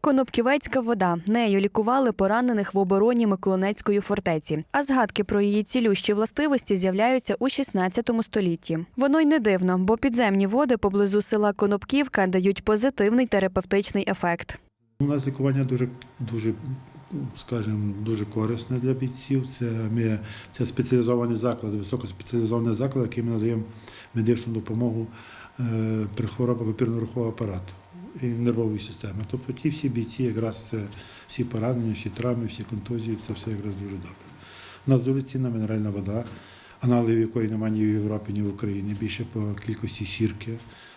Конопківецька вода. Нею лікували поранених в обороні Миколинецької фортеці. А згадки про її цілющі властивості з'являються у 16 столітті. Воно й не дивно, бо підземні води поблизу села Конопківка дають позитивний терапевтичний ефект. У нас лікування дуже, дуже, скажімо, дуже корисне для бійців. Це ми це спеціалізований заклад, високоспеціалізований заклад, який ми надаємо медичну допомогу е, при хворобах опірно-рухового апарату нервової системи. Тобто ті всі бійці, якраз це всі поранення, всі травми, всі контузії, це все якраз дуже добре. У нас дуже цінна мінеральна вода, аналогів якої немає ні в Європі, ні в Україні. Більше по кількості сірки,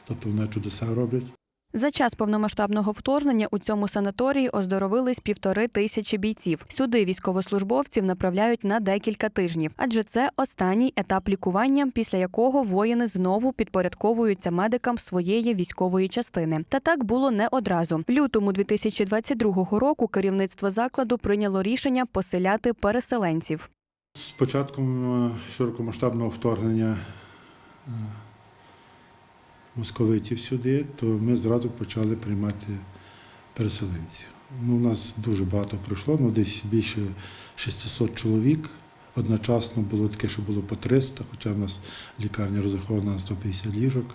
тобто вона чудеса роблять. За час повномасштабного вторгнення у цьому санаторії оздоровились півтори тисячі бійців. Сюди військовослужбовців направляють на декілька тижнів, адже це останній етап лікування, після якого воїни знову підпорядковуються медикам своєї військової частини. Та так було не одразу. В лютому 2022 року керівництво закладу прийняло рішення поселяти переселенців. З початком е, широкомасштабного вторгнення е, московитів сюди, то ми зразу почали приймати переселенців. Ну, у нас дуже багато пройшло, ну десь більше 600 чоловік. Одночасно було таке, що було по 300, хоча в нас лікарня розрахована на 150 ліжок.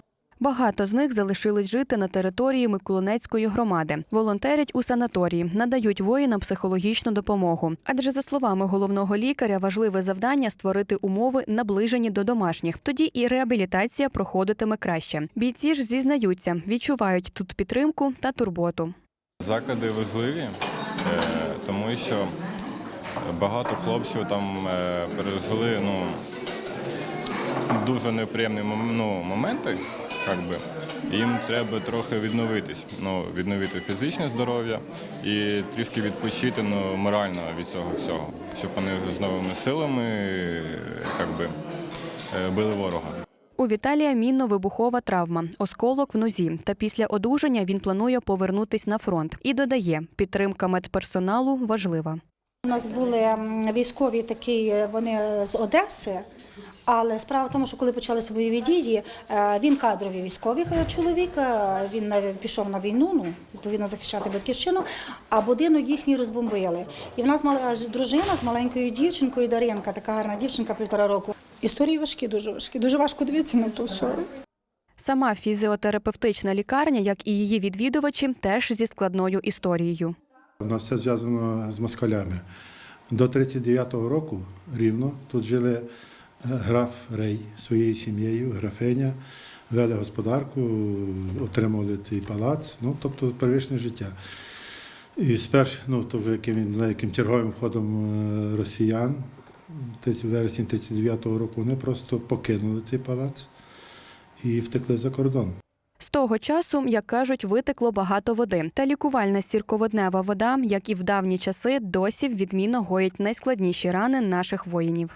Багато з них залишились жити на території Миколинецької громади. Волонтерять у санаторії, надають воїнам психологічну допомогу. Адже, за словами головного лікаря, важливе завдання створити умови, наближені до домашніх. Тоді і реабілітація проходитиме краще. Бійці ж зізнаються, відчувають тут підтримку та турботу. Заклади важливі, е, тому що багато хлопців там е, пережили ну, дуже неприємні ну, моменти. Як би. Їм треба трохи відновитись, ну, відновити фізичне здоров'я і трішки відпочити ну, морально від цього всього, щоб вони вже з новими силами е, як би, е, били ворога. У Віталія мінно-вибухова травма, осколок в нозі. Та після одужання він планує повернутись на фронт і додає, підтримка медперсоналу важлива. У нас були військові такі, е, вони з Одеси. Але справа в тому, що коли почалися бойові дії, е, він кадровий військовий е, чоловік, е, він пішов на війну, ну відповідно захищати батьківщину. А будинок їхній розбомбили. І в нас мала дружина з маленькою дівчинкою Даринка, така гарна дівчинка півтора року. Історії важкі, дуже важкі. Дуже важко дивитися на то все. Сама фізіотерапевтична лікарня, як і її відвідувачі, теж зі складною історією. У нас все зв'язано з москалями. До 39-го року рівно тут жили граф Рей своєю сім'єю, графиня, вели господарку, отримували цей палац, ну тобто первичне життя. І спершу, ну то вже яким, яким черговим ходом е, росіян, 30 вересні 39-го року, вони просто покинули цей палац і втекли за кордон. З того часу, як кажуть, витекло багато води. Та лікувальна сірководнева вода, як і в давні часи, досі відмінно гоїть найскладніші рани наших воїнів.